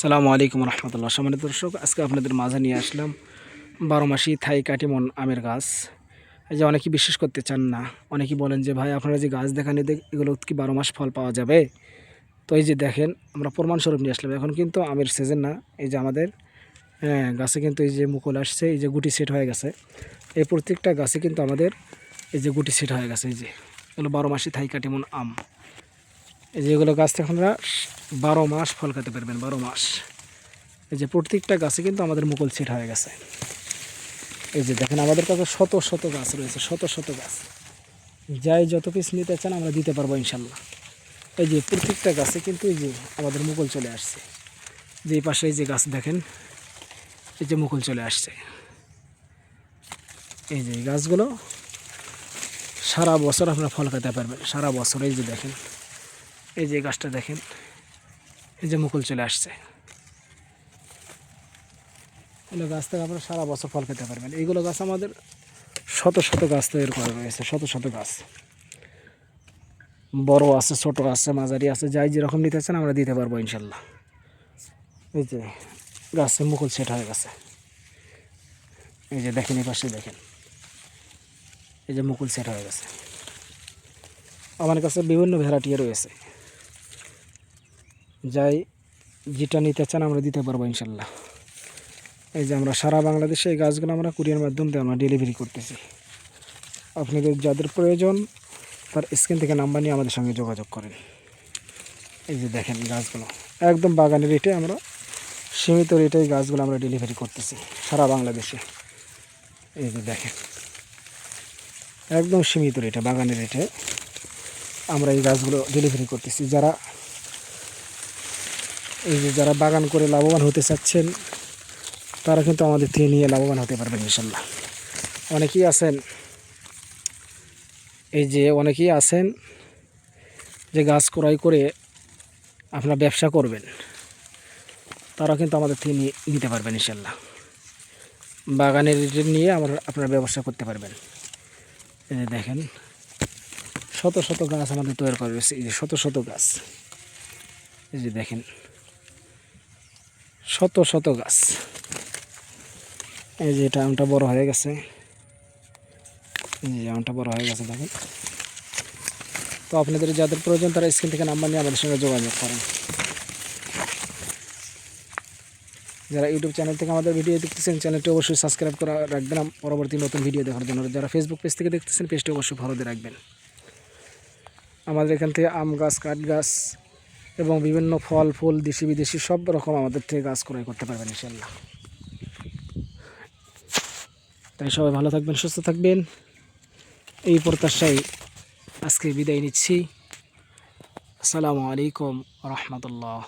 সালামু আলাইকুম রহমতুল্লাহ। সম্মানিত দর্শক আজকে আপনাদের মাঝে নিয়ে আসলাম বারো মাসি থাই কাটিমন আমের গাছ। এই যে অনেকেই বিশ্বাস করতে চান না অনেকেই বলেন যে ভাই আপনারা যে গাছ দেখান এগুলো কি বারো মাস ফল পাওয়া যাবে? তো এই যে দেখেন আমরা প্রমাণস্বরূপ নিয়ে আসলাম। এখন কিন্তু আমের সিজন না এই যে আমাদের হ্যাঁ, গাছে কিন্তু এই যে মুকুল আসছে এই যে গুটি সেট হয়ে গেছে। এই প্রত্যেকটা গাছে কিন্তু আমাদের এই যে গুটি সেট হয়ে গেছে এই যে। এগুলো বারো মাসি থাই কাটিমন আম। এই যে এগুলো গাছ থেকে আমরা বারো মাস ফল খেতে পারবেন, বারো মাস। এই যে প্রত্যেকটা গাছে কিন্তু আমাদের মুকুল ছিট হয়ে গেছে। এই যে দেখেন, আমাদের কাছে শত শত গাছ রয়েছে, শত শত গাছ। যাই যত পিস নিতে চান, আমরা দিতে পারব ইনশাল্লাহ। এই যে প্রত্যেকটা গাছে কিন্তু এই যে আমাদের মুকুল চলে আসছে। যে পাশে এই যে গাছ দেখেন, এই যে মুকুল চলে আসছে। এই যে গাছগুলো সারা বছর আপনারা ফল খেতে পারবেন, সারা বছর। এই যে দেখেন এই যে গাছটা দেখেন, এই যে মুকুল চলে আসছে। এগুলো গাছ থেকে আপনারা সারা বছর ফল খেতে পারবেন। এইগুলো গাছ আমাদের শত শত গাছ তৈরি করা রয়েছে শত শত গাছ। বড় আছে, ছোট আছে, মাঝারি আছে, যাই যেরকম নিতে চান আমরা দিতে পারব ইনশাল্লাহ। এই যে গাছে মুকুল সেট হয়ে গেছে। এই যে দেখেন, এই পাশে দেখেন। এই যে মুকুল সেট হয়ে গেছে। আমার কাছে বিভিন্ন ভ্যারাইটি রয়েছে। যাই, যেটা নিতে চান আমরা দিতে পারব ইনশাল্লাহ। এই যে আমরা সারা বাংলাদেশে এই গাছগুলো আমরা কুরিয়ার মাধ্যম দিয়ে আমরা ডেলিভারি করতেছি। আপনাদের যাদের প্রয়োজন, তার স্ক্রিন থেকে নাম্বার নিয়ে আমাদের সঙ্গে যোগাযোগ করেন। এই যে দেখেন গাছগুলো। একদম বাগানের রেটে আমরা সীমিত রেটে এই গাছগুলো আমরা ডেলিভারি করতেছি সারা বাংলাদেশে। এই যে দেখেন। একদম সীমিত রেটে, বাগানের রেটে আমরা এই গাছগুলো ডেলিভারি করতেছি। যারা এই যে যারা বাগান করে লাভবান হতে চাচ্ছেন, তারা কিন্তু আমাদের থেকে নিয়ে লাভবান হতে পারবেন ইনশাল্লাহ। অনেকেই আছেন, এই যে অনেকেই আছেন যে গাছ ক্রয় করে আপনারা ব্যবসা করবেন, তারা কিন্তু আমাদের থেকে নিয়ে নিতে পারবেন ইনশাল্লাহ। বাগানের নিয়ে আমরা আপনারা ব্যবসা করতে পারবেন। এই যে দেখেন, শত শত গাছ আমাদের তৈরি করা রয়েছে এই যে শত শত গাছ। এই যে দেখেন শত শত গাছ। এই যে এটা আমটা বড় হয়ে গেছে। এই যে আমটা বড় হয়ে গেছে দেখেন। তো আপনাদের যাদের প্রয়োজন তারা স্ক্রিন থেকে নাম্বার নিয়ে আমাদের সঙ্গে যোগাযোগ করেন। যারা ইউটিউব চ্যানেল থেকে আমাদের ভিডিও দেখতেছেন, চ্যানেলটি অবশ্যই সাবস্ক্রাইব করা রাখবেন। পরবর্তী নতুন ভিডিও দেখার জন্য যারা ফেসবুক পেজ থেকে দেখতেছেন পেজটি অবশ্যই দিয়ে রাখবেন। আমাদের এখান থেকে আম গাছ, কাঠ গাছ এবং বিভিন্ন ফল, ফুল, দেশি, বিদেশি সব রকম আমাদের থেকে গাছ ক্রয় করতে পারবেন ইনশাল্লাহ তাই সবাই ভালো থাকবেন, সুস্থ থাকবেন। এই প্রত্যাশায় আজকে বিদায় নিচ্ছি। আসসালামু আলাইকুম রহমতুল্লাহ।